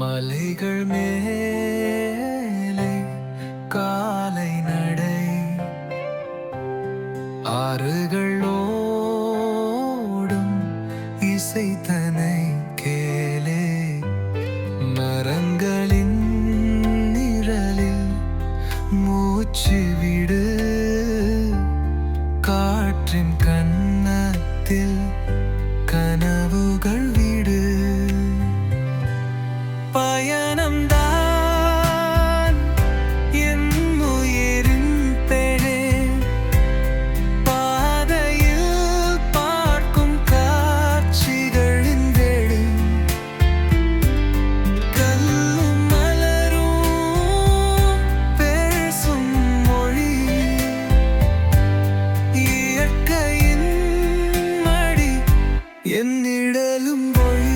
மலைகள் மேலே காலை நடை. ஆறுகள் എന്നിടലും പോയി.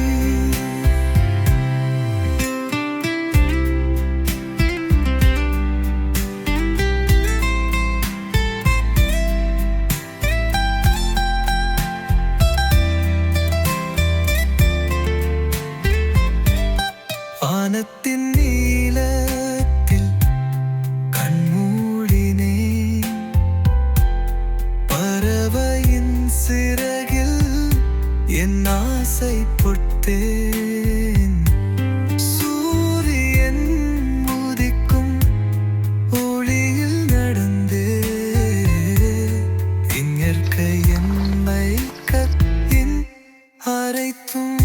ആനത്തിൻ பார்த்தேன் சூரியன் உதிக்கும் ஒளியில் நடந்து. இயற்கை எம்மை கத்தின் அரைத்தும்